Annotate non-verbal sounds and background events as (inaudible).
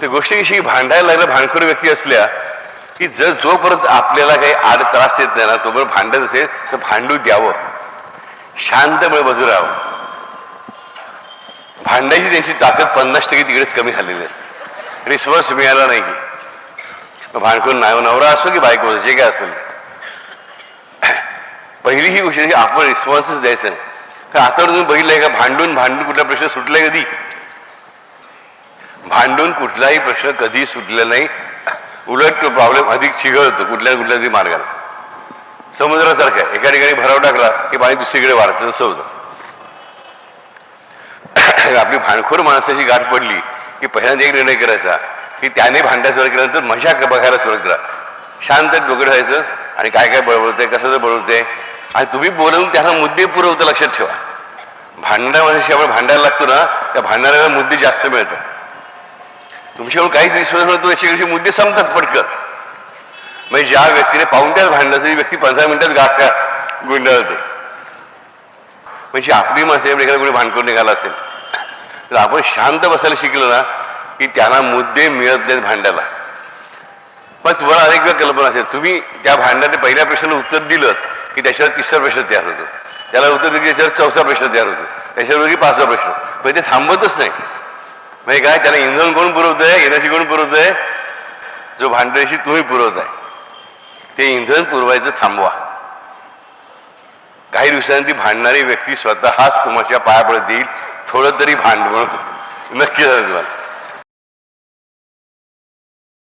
ते गोष्टीविषयी भांडायला लागल्या भांडखोर व्यक्ती असल्या की जर जोपर्यंत आपल्याला काही आड त्रास येत नाही ना तोपर्यंत भांडत असेल तर भांडू द्यावं. शांतपणे बजू राहावं. भांडायची त्यांची ताकद पन्नास टक्के तिकडेच कमी झालेली असते. रिस्पॉन्स मिळाला नाही. की भांडखोर नाव नवरा असो की बायको असो जे काय असेल. पहिली ही गोष्ट आहे की आपण रिस्पॉन्सच द्यायचं नाही. कारण आता तुम्ही बघितलंय का भांडून भांडून कुठला प्रश्न सुटलाय कधी? भांडून कुठलाही प्रश्न कधी सुटला नाही. उलट तो प्रॉब्लेम अधिक चिघळतो कुठल्या ना कुठल्या तरी मार्गाने समुद्रासारखं आहे. एका ठिकाणी भराव टाकला की पाणी दुसरीकडे वाढतं तसं होतं. (coughs) आपली भांडखोर माणसाची गाठ पडली की पहिल्यांदा एक निर्णय करायचा की त्याने भांडायला सुरुवात केल्यानंतर मजा बघायला सुरुवात करा. शांत डोकं ठेवायचं आणि काय काय बळबळतंय कसं बळवतंय आणि तुम्ही बोलवून त्यांना मुद्दे पुरवतं लक्षात ठेवा. भांडणा आपण म्हणजे भांडायला लागतो ना त्या भांडणाऱ्याला मुद्दे जास्त मिळतात. तुमच्याकडून काहीच विश्वास नव्हतो याच्याकडचे मुद्दे संपतात पटकन. म्हणजे ज्या व्यक्तीने पाऊंट्यात भांडलं ती व्यक्ती पंधरा मिनिटात गाठ्यात गुंडाळते. म्हणजे आपली माणसं एखादा कोणी भांडकून निघाला असेल तर आपण शांत बसायला शिकलो ना की त्यांना मुद्दे मिळत नाहीत भांड्याला. पण तुम्हाला अनेक वेळ कल्पना असेल तुम्ही त्या भांड्याने पहिल्या प्रश्नाला उत्तर दिलं की त्याच्यावर तिसरा प्रश्न तयार होतो. त्याला उत्तर दिलं की त्याच्यावर चौथा प्रश्न तयार होतो. त्याच्यावर की पाचवा प्रश्न. म्हणजे ते थांबतच नाही. म्हणजे काय त्याला इंधन कोण पुरवतंय एनर्जी कोण पुरवतंय जो भांडण्याशी तुम्ही पुरवताय ते इंधन पुरवायचं थांबवा. काही दिवसांनी ती भांडणारी व्यक्ती स्वतःच तुमच्या पाया पडत येईल थोडं तरी भांड नक्की झालं तुम्हाला.